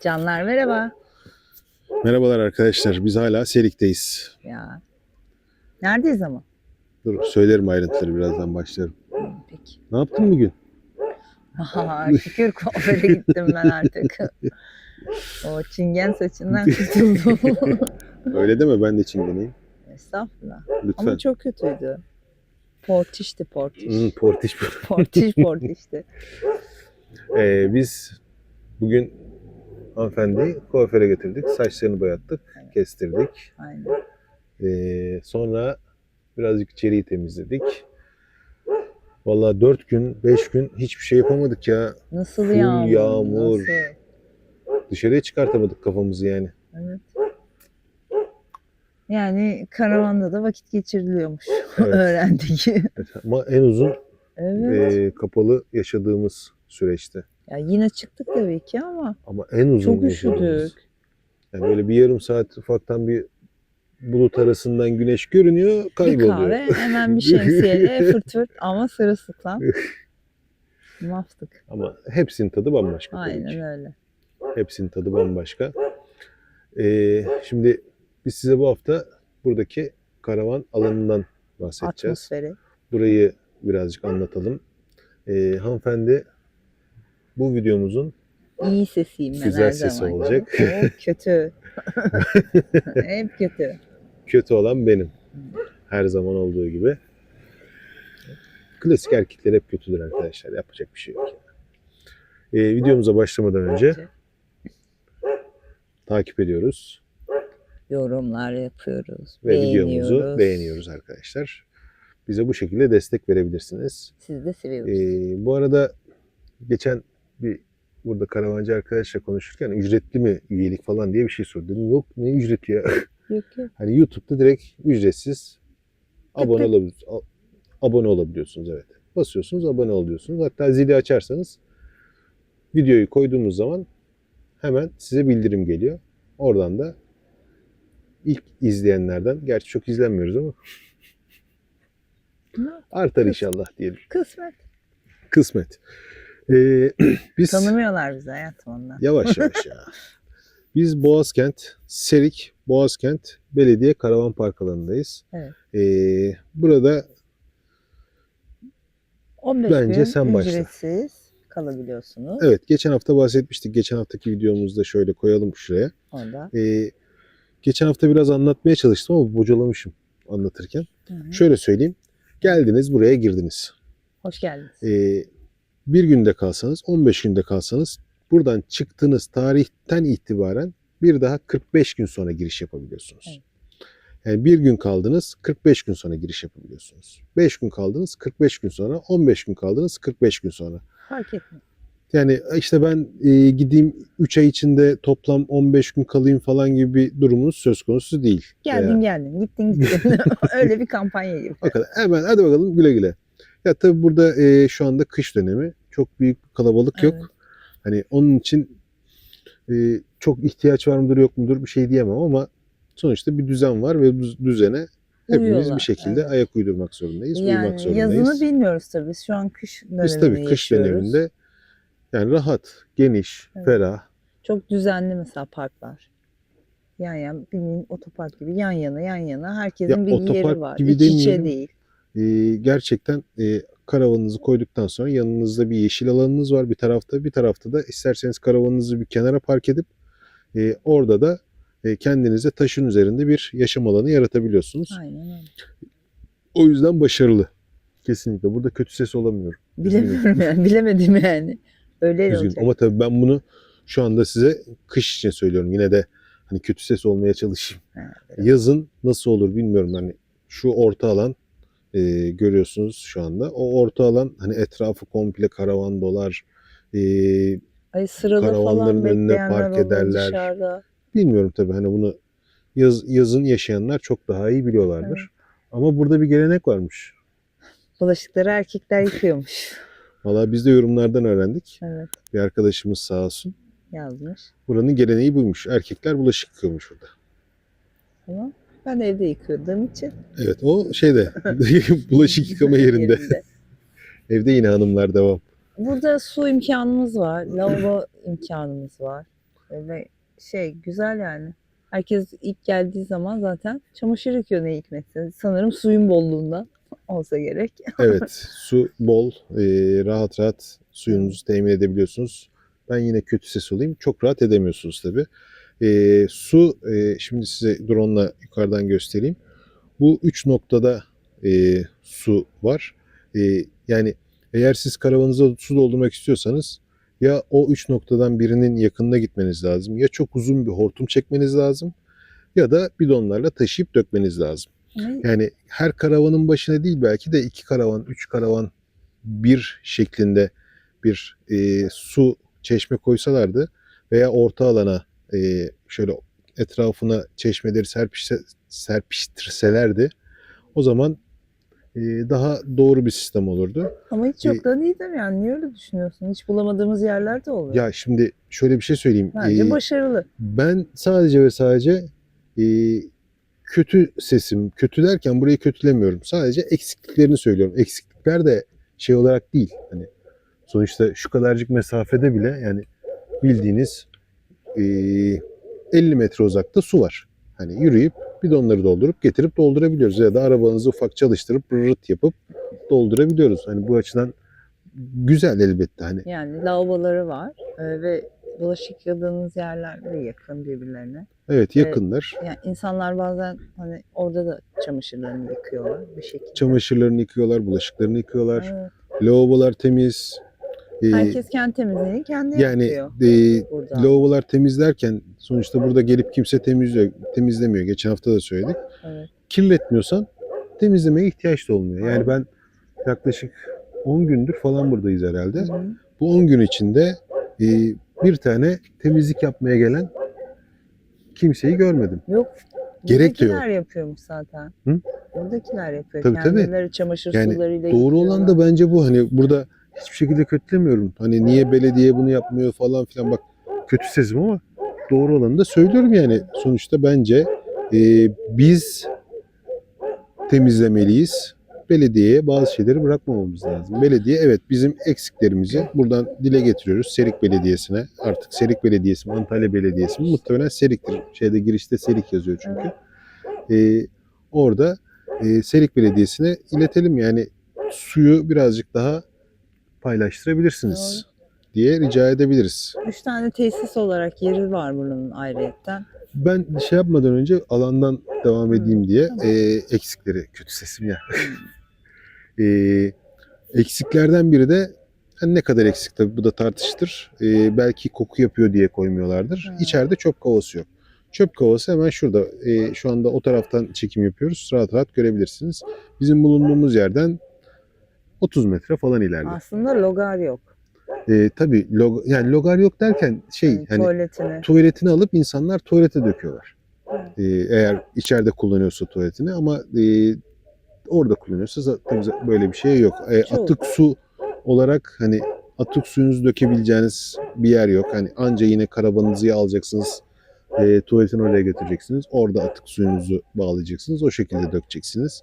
Canlar merhaba. Merhabalar arkadaşlar. Biz hala Serik'teyiz. Ya. Neredeyiz ama? Dur söylerim ayrıntıları birazdan başlarım. Peki. Ne yaptın bugün? Aha, şükür kuaföre gittim ben artık. o çingen saçından kurtuldum. Öyle deme ben de çingeneyim. Estağfurullah. Lütfen. Ama çok kötüydü. Portişti portiş. Hı, portiş. Portiş portişti. Ee, biz bugün hanımefendiyi kuaföre getirdik. Saçlarını boyattık, Evet. kestirdik. Aynen. Ee, sonra birazcık içeriği temizledik. Vallahi 4 gün, 5 gün hiçbir şey yapamadık ya. Nasıl Full yağmur? yağmur. Nasıl? Dışarıya çıkartamadık kafamızı yani. Evet. Yani karavanda da vakit geçiriliyormuş. Evet. Öğrendik. Ama en uzun evet. e, kapalı yaşadığımız süreçte. Ya yine çıktık tabii ki ama Ama en uzun çok yaşadığımız. üşüdük. Yani böyle bir yarım saat ufaktan bir bulut arasından güneş görünüyor, Bir kayboluyor. kahve hemen bir şemsiyeyle fırt fırt ama sırılsıklam. Maftık. Ama hepsinin tadı bambaşka tabii ki. Aynen öyle. Hepsinin tadı bambaşka. Ee, şimdi biz size bu hafta buradaki karavan alanından bahsedeceğiz. Atmosferi. Burayı birazcık anlatalım. Ee, hanımefendi bu videomuzun İyi sesiyim ben Güzel her sesi zaman. olacak. O kötü. Hep kötü. kötü olan benim. Her zaman olduğu gibi. Klasik erkekler hep kötüdür arkadaşlar. Yapacak bir şey yok. yani. Ee, videomuza başlamadan önce takip ediyoruz Yorumlar yapıyoruz. ve videomuzu beğeniyoruz. beğeniyoruz arkadaşlar. Bize bu şekilde destek verebilirsiniz. Siz de seviyoruz. Ee, bu arada geçen bir burada karavancı arkadaşla konuşurken ücretli mi üyelik falan diye bir şey sordu. Dedim yok ne ücreti ya. Yok yok. Hani YouTube'da direkt ücretsiz abone olabiliyorsunuz. Abone olabiliyorsunuz evet. Basıyorsunuz abone oluyorsunuz. Hatta zili açarsanız videoyu koyduğumuz zaman hemen size bildirim geliyor. Oradan da ilk izleyenlerden, gerçi çok izlenmiyoruz ama artar inşallah diyelim. Kısmet. Kısmet. Ee, biz Tanımıyorlar bizi hayatım ondan. Yavaş yavaş ya. Biz Boğazkent, Serik, Boğazkent Belediye Karavan Park alanındayız. Evet. Ee, burada 15 Bence gün sen başla. ücretsiz kalabiliyorsunuz evet geçen hafta bahsetmiştik. Geçen haftaki videomuzda şöyle koyalım şuraya. orada. Ee, geçen hafta biraz anlatmaya çalıştım ama bocalamışım anlatırken. Hı hı. Şöyle söyleyeyim. Geldiniz buraya girdiniz. Hoş geldiniz. Ee, bir günde kalsanız, 15 günde kalsanız buradan çıktığınız tarihten itibaren bir daha 45 gün sonra giriş yapabiliyorsunuz. Evet. Yani bir gün kaldınız, 45 gün sonra giriş yapabiliyorsunuz. 5 gün kaldınız, 45 gün sonra, 15 gün kaldınız, 45 gün sonra. Fark etmiyor. Yani işte ben e, gideyim 3 ay içinde toplam 15 gün kalayım falan gibi bir durumunuz söz konusu değil. Geldin Veya- geldin. Gittin gittin. Öyle bir kampanya gibi. O kadar. Hemen hadi bakalım güle güle. Ya tabii burada e, şu anda kış dönemi. Çok büyük bir kalabalık yok. Evet. Hani onun için e, çok ihtiyaç var mıdır yok mudur bir şey diyemem ama sonuçta bir düzen var ve bu düzene hepimiz Uyuyorlar, bir şekilde evet. ayak uydurmak zorundayız. uyumak Yani zorundayız. yazını bilmiyoruz tabii. Şu an kış dönemini Biz tabii kış yaşıyoruz. döneminde yani rahat, geniş, Evet. ferah. Çok düzenli mesela parklar. Yan yan bildiğin otopark gibi yan yana yan yana herkesin Ya bir yeri var. gibi İç içe değil. e, gerçekten e, karavanınızı koyduktan sonra yanınızda bir yeşil alanınız var bir tarafta. Bir tarafta da isterseniz karavanınızı bir kenara park edip e, orada da e, kendinize taşın üzerinde bir yaşam alanı yaratabiliyorsunuz. Aynen öyle. O yüzden başarılı. Kesinlikle. Burada kötü ses olamıyorum. Bilemiyorum yani. Bilemedim yani. Öyle Üzgünüm. olacak. Ama tabii ben bunu şu anda size kış için söylüyorum. Yine de hani kötü ses olmaya çalışayım. Ha, Yazın nasıl olur bilmiyorum. Hani şu orta alan e, görüyorsunuz şu anda. O orta alan hani etrafı komple karavan dolar. E, Ay sırada Karavanların falan önüne park ederler. dışarıda. bilmiyorum tabii hani bunu yaz, yazın yaşayanlar çok daha iyi biliyorlardır. Ama burada bir gelenek varmış. Bulaşıkları erkekler yıkıyormuş. Valla biz de yorumlardan öğrendik. Evet Bir arkadaşımız sağ olsun. yazmış. Buranın geleneği buymuş. Erkekler bulaşık yıkıyormuş burada. Ama ben evde yıkıyordığım için. Evet o şeyde bulaşık yıkama yerinde. Evde yine hanımlar devam. Burada su imkanımız var. Lavabo imkanımız var. Ve şey güzel yani. Herkes ilk geldiği zaman zaten çamaşır yıkıyor ne hikmetse. Sanırım suyun bolluğundan olsa gerek. Evet su bol. e, rahat rahat suyunuzu temin edebiliyorsunuz. Ben yine kötü ses olayım. Çok rahat edemiyorsunuz tabii. E, su e, şimdi size drone'la yukarıdan göstereyim. Bu üç noktada e, su var. E, yani eğer siz karavanınıza su doldurmak istiyorsanız ya o üç noktadan birinin yakınına gitmeniz lazım ya çok uzun bir hortum çekmeniz lazım ya da bidonlarla taşıyıp dökmeniz lazım. Yani her karavanın başına değil belki de iki karavan, üç karavan bir şeklinde bir e, su çeşme koysalardı veya orta alana e, şöyle etrafına çeşmeleri serpişse, serpiştirselerdi o zaman e, daha doğru bir sistem olurdu. Ama hiç yok da değil de yani. Niye öyle düşünüyorsun? Hiç bulamadığımız yerler de oluyor. Ya şimdi şöyle bir şey söyleyeyim. Bence E, başarılı. Ben sadece ve sadece e, kötü sesim, kötü derken burayı kötülemiyorum. Sadece eksikliklerini söylüyorum. Eksiklikler de şey olarak değil. Hani sonuçta şu kadarcık mesafede bile yani bildiğiniz e, 50 metre uzakta su var. Hani yürüyüp bidonları doldurup getirip doldurabiliyoruz ya da arabanızı ufak çalıştırıp rırt yapıp doldurabiliyoruz. Hani bu açıdan güzel elbette hani. Yani lavaboları var e, ve bulaşık yıkadığınız yerler de yakın birbirlerine. Evet yakınlar. Yani insanlar bazen hani orada da çamaşırlarını yıkıyorlar bir şekilde. Çamaşırlarını yıkıyorlar, bulaşıklarını yıkıyorlar. Evet. Lavabolar temiz. Ee, Herkes kendi temizliğini kendi yani yapıyor. e, burada. lavabolar temizlerken sonuçta burada gelip kimse temizliyor, temizlemiyor. Geçen hafta da söyledik. Evet. Kirletmiyorsan temizlemeye ihtiyaç da olmuyor. Yani ben yaklaşık 10 gündür falan buradayız herhalde. Hı hı. Bu 10 gün içinde e, bir tane temizlik yapmaya gelen kimseyi görmedim. Yok. Gerek. Buradakiler yapıyormuş zaten. Hı? Buradakiler yapıyor. Tabii, tabii. Kendileri çamaşır Yani sularıyla Doğru olan da bence bu. Hani burada hiçbir şekilde kötülemiyorum. Hani niye belediye bunu yapmıyor falan filan. Bak kötü sesim ama doğru olanı da söylüyorum yani. Sonuçta bence e, biz temizlemeliyiz. Belediyeye bazı şeyleri bırakmamamız lazım. Belediye evet bizim eksiklerimizi buradan dile getiriyoruz. Serik Belediyesi'ne. Artık Serik Belediyesi mi, Antalya Belediyesi mi? Muhtemelen Serik'tir. Şeyde girişte Serik yazıyor çünkü. E, orada e, Serik Belediyesi'ne iletelim yani suyu birazcık daha paylaştırabilirsiniz diye rica edebiliriz. Üç tane tesis olarak yeri var buranın ayrıyetten. Ben şey yapmadan önce alandan devam edeyim diye tamam. e, eksikleri kötü sesim ya. e, eksiklerden biri de hani ne kadar eksik tabii bu da tartıştır. E, belki koku yapıyor diye koymuyorlardır. Hı. İçeride çöp kovası yok. Çöp kovası hemen şurada. E, şu anda o taraftan çekim yapıyoruz. Rahat rahat görebilirsiniz. Bizim bulunduğumuz yerden 30 metre falan ileride. Aslında logar yok. E, tabii log, yani logar yok derken şey Yani hani tuvaletini. tuvaletini alıp insanlar tuvalete döküyorlar. Ee, eğer içeride kullanıyorsa tuvaletini ama e, orada kullanıyorsa tabii böyle bir şey yok. E, atık su olarak hani atık suyunuzu dökebileceğiniz bir yer yok. Hani anca yine karavanınızı alacaksınız. E, tuvaletini oraya götüreceksiniz. Orada atık suyunuzu bağlayacaksınız. O şekilde dökeceksiniz.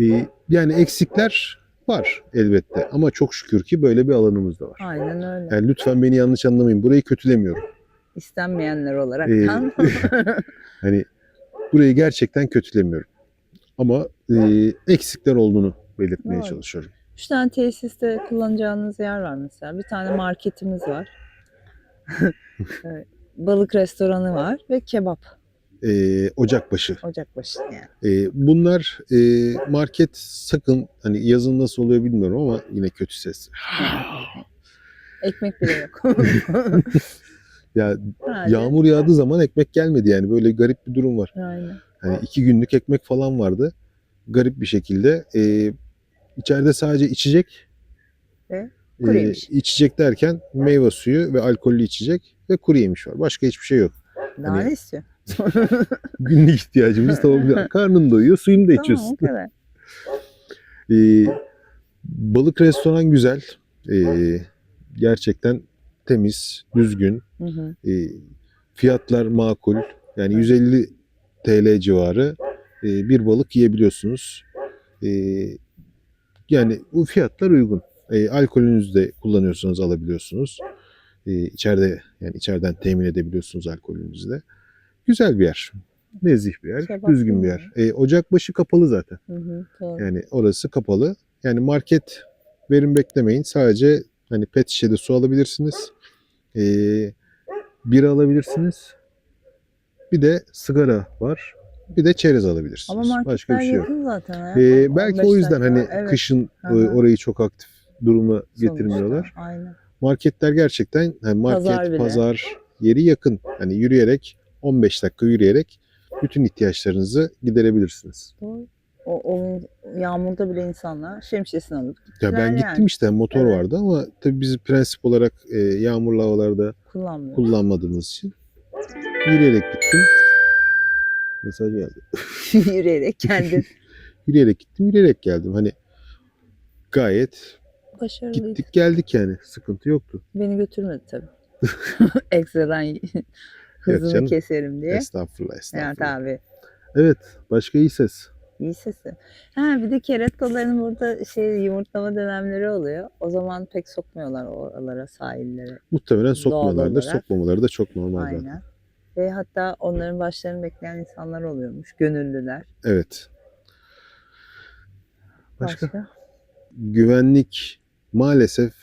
E, yani eksikler var elbette ama çok şükür ki böyle bir alanımız da var. Aynen öyle. Yani lütfen beni yanlış anlamayın. Burayı kötülemiyorum. İstenmeyenler olarak. Ee, Hani burayı gerçekten kötülemiyorum. Ama e, eksikler olduğunu belirtmeye Doğru. çalışıyorum. Üç tane tesiste kullanacağınız yer var mesela. Bir tane marketimiz var. Balık restoranı var ve kebap Ee, Ocakbaşı. ocakbaşı yani. Ee, bunlar e, market sakın hani yazın nasıl oluyor bilmiyorum ama yine kötü ses. Ekmek bile yok. Ya Sadece- yağmur yağdığı zaman ekmek gelmedi yani böyle garip bir durum var. Aynen. Hani iki günlük ekmek falan vardı. Garip bir şekilde. Ee, içeride sadece içecek. Ve ee, kuru yemiş. içecek derken meyve suyu ve alkollü içecek ve kuru yemiş var. Başka hiçbir şey yok. Daha Hani- ne istiyor? Günlük ihtiyacımız tamam. Karnın doyuyor, suyunu da Tamam içiyorsun. kadar. Ee, balık restoran güzel. Ee, gerçekten temiz, düzgün. Hı hı. Ee, fiyatlar makul. Yani Evet. 150 TL civarı e, bir balık yiyebiliyorsunuz. Ee, yani bu fiyatlar uygun. Ee, alkolünüzü de kullanıyorsanız alabiliyorsunuz. Ee, içeride yani içeriden temin edebiliyorsunuz alkolünüzü de. Güzel bir yer. Nezih bir yer, Kebap düzgün bir yer. Ee, Ocakbaşı kapalı zaten. Hı hı. Doğru. Yani orası kapalı. Yani market verim beklemeyin. Sadece hani pet şişede su alabilirsiniz. Ee, bira alabilirsiniz. Bir de sigara var. Bir de çerez alabilirsiniz. Ama marketler Başka bir şey yok. yakın zaten. ya. Ee, belki 15 o yüzden dakika. hani Evet, kışın e, hı. orayı çok aktif duruma sonuçta. getirmiyorlar. Aynen. Marketler gerçekten hani market, Pazar pazar, bile. yeri yakın. Hani yürüyerek 15 dakika yürüyerek bütün ihtiyaçlarınızı giderebilirsiniz. Doğru. O, o yağmurda bile insanlar şemsiyesini alıp Ya ben Güzel gittim yani. işte motor Evet. vardı ama tabii biz prensip olarak e, yağmurlu havalarda kullanmadığımız için yürüyerek gittim. Mesaj geldi. Yürüyerek kendin. Yürüyerek gittim, yürüyerek geldim. Hani gayet Başarılıydı. gittik geldik yani. Sıkıntı yoktu. Beni götürmedi tabii. Ekstradan hızını canım. keserim diye. Estağfurullah, estağfurullah. tabii. Evet, başka iyi ses. İyi sesi. Ha bir de kerataların burada şey yumurtlama dönemleri oluyor. O zaman pek sokmuyorlar oralara, sahillere. Muhtemelen sokmuyorlardır. Sokmamaları da çok normal zaten. Aynen. Ve hatta onların başlarını bekleyen insanlar oluyormuş. Gönüllüler. Evet. Başka? Başka? güvenlik maalesef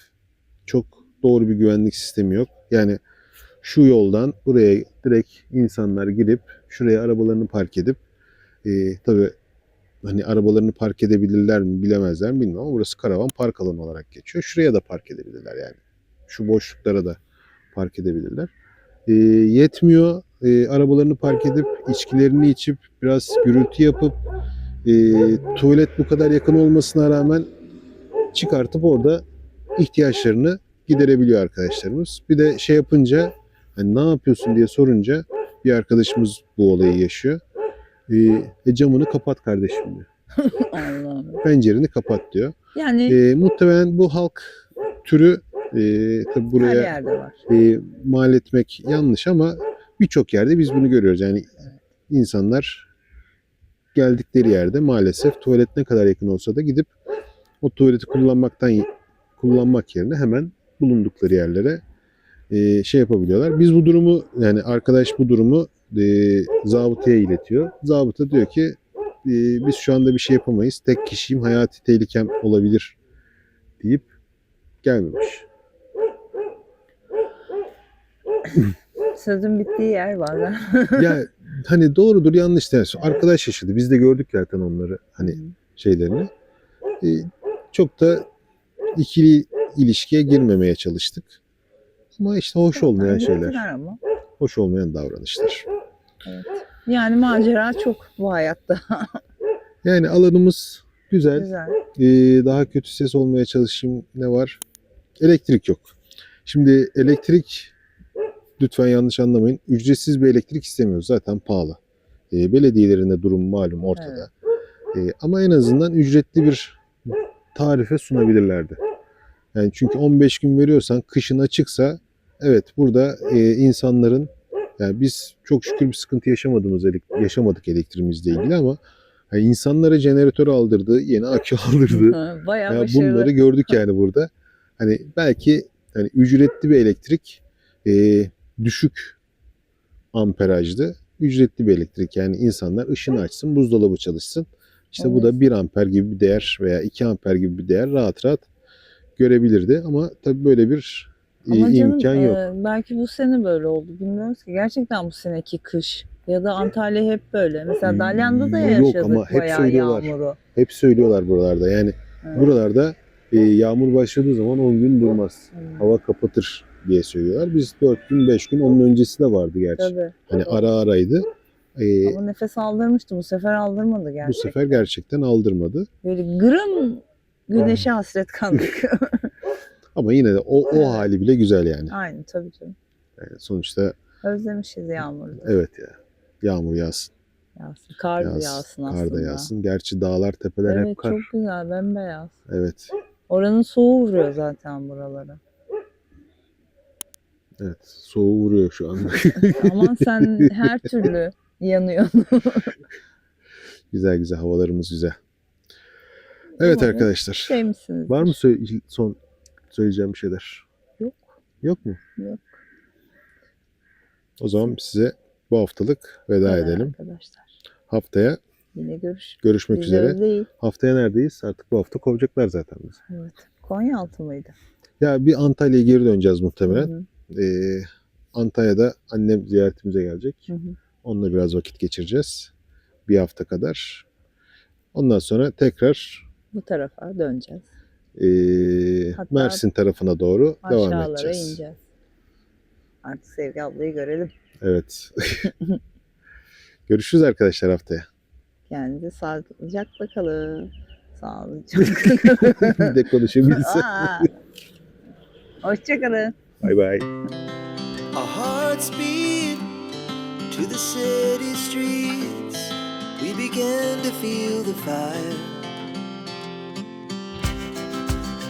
çok doğru bir güvenlik sistemi yok. Yani şu yoldan buraya direkt insanlar girip şuraya arabalarını park edip e, tabii hani arabalarını park edebilirler mi bilemezler mi bilmiyorum ama burası karavan park alanı olarak geçiyor. Şuraya da park edebilirler yani. Şu boşluklara da park edebilirler. E, yetmiyor. E, arabalarını park edip içkilerini içip biraz gürültü yapıp e, tuvalet bu kadar yakın olmasına rağmen çıkartıp orada ihtiyaçlarını giderebiliyor arkadaşlarımız. Bir de şey yapınca hani ne yapıyorsun diye sorunca bir arkadaşımız bu olayı yaşıyor. Ee, e, camını kapat kardeşim diyor. Allah'ım. Pencereni kapat diyor. Yani Ee, muhtemelen bu halk türü e, tabii her buraya yerde var. e, mal etmek yanlış ama birçok yerde biz bunu görüyoruz. Yani insanlar geldikleri yerde maalesef tuvalet ne kadar yakın olsa da gidip o tuvaleti kullanmaktan kullanmak yerine hemen bulundukları yerlere e, şey yapabiliyorlar. Biz bu durumu yani arkadaş bu durumu e, zabıtaya iletiyor. Zabıta diyor ki e, biz şu anda bir şey yapamayız. Tek kişiyim hayati tehlikem olabilir deyip gelmemiş. Sözün bittiği yer var. ya hani doğrudur yanlış dersin. Arkadaş yaşadı. Biz de gördük zaten onları hani şeylerini. Ee, çok da ikili ilişkiye girmemeye çalıştık. Ama işte hoş olmayan şeyler. Ama. Hoş olmayan davranışlar. Yani macera çok bu hayatta. Yani alanımız güzel. Güzel. Ee, daha kötü ses olmaya çalışayım. Ne var? Elektrik yok. Şimdi elektrik lütfen yanlış anlamayın. Ücretsiz bir elektrik istemiyoruz. Zaten pahalı. Ee, belediyelerinde durum malum ortada. Ee, ama en azından ücretli bir tarife sunabilirlerdi. Yani çünkü 15 gün veriyorsan kışın açıksa evet burada e, insanların yani biz çok şükür bir sıkıntı yaşamadığımız yaşamadık elektriğimizle ilgili ama yani insanlara jeneratör aldırdı, yeni akü aldırdı. Bayağı Ya başarılı. bunları gördük yani burada. Hani belki hani ücretli bir elektrik e, düşük amperajlı ücretli bir elektrik. Yani insanlar ışını açsın, buzdolabı çalışsın. İşte bu da 1 amper gibi bir değer veya 2 amper gibi bir değer rahat rahat görebilirdi ama tabii böyle bir Ama canım imkan yok. e, belki bu sene böyle oldu. Bilmiyoruz ki. Gerçekten bu seneki kış ya da Antalya hep böyle. Mesela Dalyan'da da Yok yaşadık ama hep söylüyorlar. yağmuru. Hep söylüyorlar buralarda. Yani Evet. buralarda e, yağmur başladığı zaman 10 gün durmaz. Hmm. Hava kapatır diye söylüyorlar. Biz 4 gün 5 gün onun öncesi de vardı gerçi. Tabii. Hani ara araydı. E, Ama nefes aldırmıştı. Bu sefer aldırmadı bu gerçekten. sefer gerçekten aldırmadı. Böyle gırım güneşe hasret kaldık. Ama yine de o, o Evet. hali bile güzel yani. Aynen tabii canım. Yani sonuçta Özlemişiz yağmuru. evet ya. Yağmur yağsın. Yağsın. Kar da Yağsın, yağsın Kar aslında. da yağsın. Gerçi dağlar, tepeler Evet hep kar. çok güzel bembeyaz. Evet. Oranın soğuğu vuruyor zaten buralara. Evet. Soğuğu vuruyor şu anda. Aman sen her türlü yanıyorsun. güzel güzel. Havalarımız güzel. Evet Umarım arkadaşlar. şey misiniz? Var mı son söyleyeceğim bir şeyler? Yok. Yok mu? Yok. O zaman size bu haftalık veda Evet edelim. Arkadaşlar. Haftaya Yine görüş. görüşmek üzere. değil. Haftaya neredeyiz? Artık bu hafta kovacaklar zaten bizi. Evet. Konyaaltı mıydı? Ya bir Antalya'ya geri döneceğiz muhtemelen. Hı hı, Ee, Antalya'da annem ziyaretimize gelecek. hı hı. Onunla biraz vakit geçireceğiz. Bir hafta kadar. Ondan sonra tekrar Bu tarafa döneceğiz. Hatta Mersin tarafına doğru devam Aşağılara edeceğiz. ineceğiz. Artık Sevgi ablayı görelim. Evet. Görüşürüz arkadaşlar haftaya. Kendinize sağlıcakla kalın. Sağlıcakla kalın. Bir de konuşabilse. Aa. Hoşçakalın. Bay bay. Our hearts beat to the city streets. We began to feel the fire.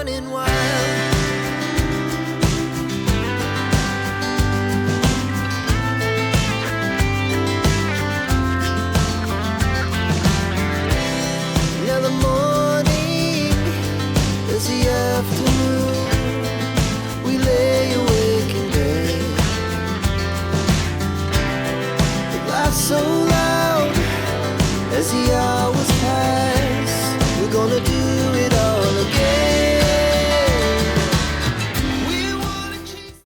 running wild.